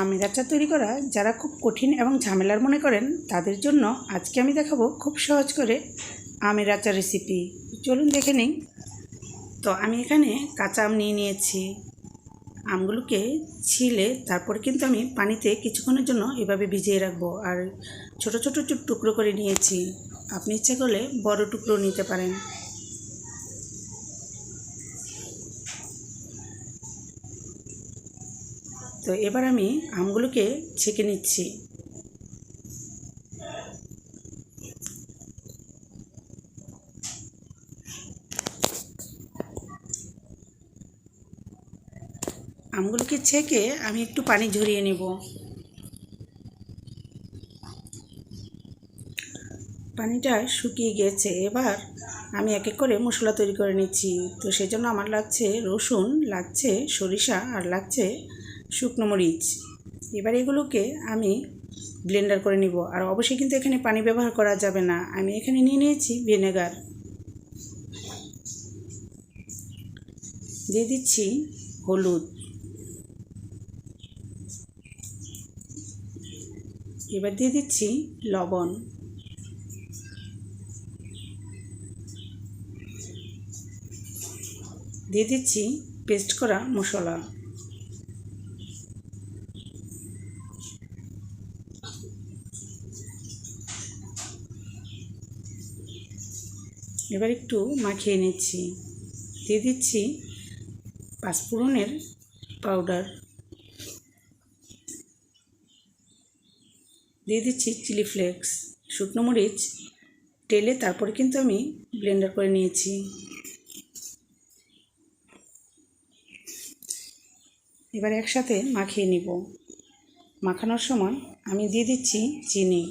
আমের আচার তৈরি করা যারা খুব কঠিন এবং ঝামেলার মনে করেন, তাদের জন্য আজকে আমি দেখাবো খুব সহজ করে আমের আচার রেসিপি চলুন দেখে নিই। তো আমি এখানে কাঁচা আম নিয়ে নিয়েছি। আমগুলোকে ছিলে তারপর কিন্তু আমি পানিতে কিছুক্ষণের জন্য এভাবে ভিজিয়ে রাখব। আর ছোট ছোট টুকরো করে নিয়েছি। আপনি ইচ্ছা করলে বড় টুকরো নিতে পারেন। তো এবার আমি আমগুলোকে ছেঁকে নিচ্ছি। আমগুলোকে ছেঁকে আমি একটু পানি ঝরিয়ে নেব। পানিটা শুকিয়ে গেছে। এবার আমি এক এক করে মশলা তৈরি করে নিচ্ছি। তো সেই জন্য আমার লাগছে রসুন, লাগছে সরিষা আর লাগছে শুকনো মরিচ। এবার এগুলোকে আমি ব্লেন্ডার করে নিব। আর অবশ্যই কিন্তু এখানে পানি ব্যবহার করা যাবে না। আমি এখানে নিয়ে নিয়েছি ভিনেগার দিয়ে দিচ্ছি হলুদ। এবার দিয়ে দিচ্ছি লবণ। দিয়ে দিচ্ছি পেস্ট করা মশলা। এবার একটু মাখিয়ে নিচ্ছি। দিয়ে দিচ্ছি পাঁচফোড়নের পাউডার। দিয়ে দিচ্ছি চিলি ফ্লেক্স, শুকনো মরিচ টেলে তারপরে কিন্তু আমি ব্লেন্ডার করে নিয়েছি। এবার একসাথে মাখিয়ে নিব। মাখানোর সময় আমি দিয়ে দিচ্ছি চিনি।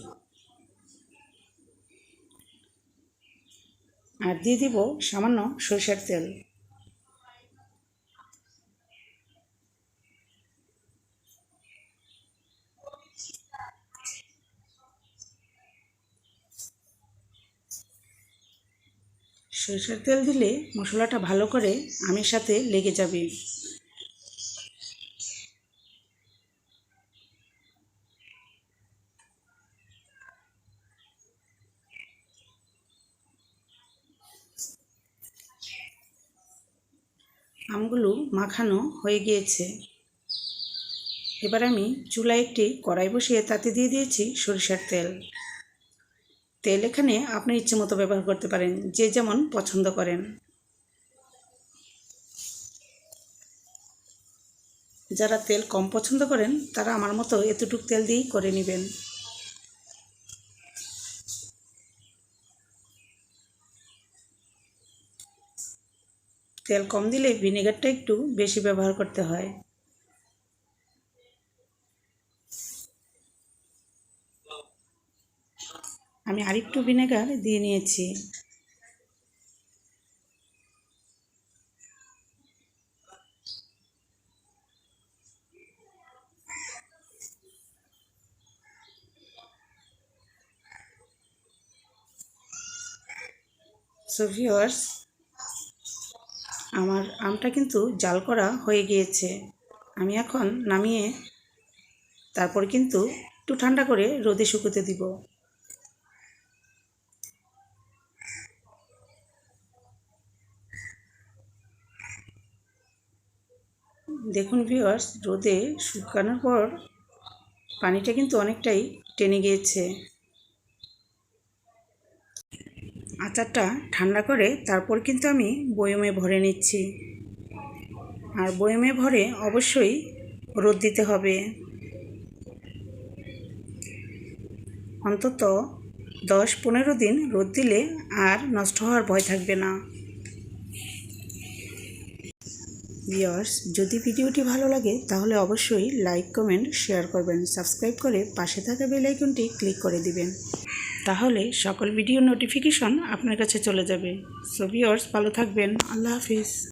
আর দিয়ে দিব সামান্য সরষের তেল। সরষের তেল দিলে মশলাটা ভালো করে আমের সাথে লেগে যাবে। আমগুলো মাখানো হয়ে গিয়েছে। এবার আমি চুলায় একটি কড়াই বসিয়ে তাতে দিয়ে দিয়েছি সরিষার তেল। তেল এখানে আপনার ইচ্ছে মতো ব্যবহার করতে পারেন, যে যেমন পছন্দ করেন। যারা তেল কম পছন্দ করেন, তারা আমার মতো এতটুক তেল দিয়েই করে নেবেন। তেল কম দিলে ভিনেগারটা একটু বেশি ব্যবহার করতে হয়। আমি আরেকটু ভিনেগার দিয়ে নিয়েছি। সো ভিওয়ার্স আমার আমটা কিন্তু জাল করা হয়ে গিয়েছে। আমি এখন নামিয়ে তারপর কিন্তু একটু ঠান্ডা করে রোদে শুকোতে দিব। দেখুন ভিওয়ার্স রোদে শুকানোর পর পানিটা কিন্তু অনেকটাই টেনে গিয়েছে। আচারটা ঠান্ডা করে তারপর কিন্তু আমি বয়মে ভরে নিচ্ছি। আর বয়মে ভরে অবশ্যই রোদ দিতে হবে। অন্তত দশ পনেরো দিন রোদ দিলে আর নষ্ট হওয়ার ভয় থাকবে না। ভিওর্স যদি ভিডিওটি ভালো লাগে তাহলে অবশ্যই লাইক, কমেন্ট, শেয়ার করবেন। সাবস্ক্রাইব করে পাশে থাকা বেল আইকনটি ক্লিক করে দিবেন। তাহলে সকল ভিডিও নোটিফিকেশন আপনার কাছে চলে যাবে। সো ভিউয়ার্স ভালো থাকবেন। আল্লাহ হাফিজ।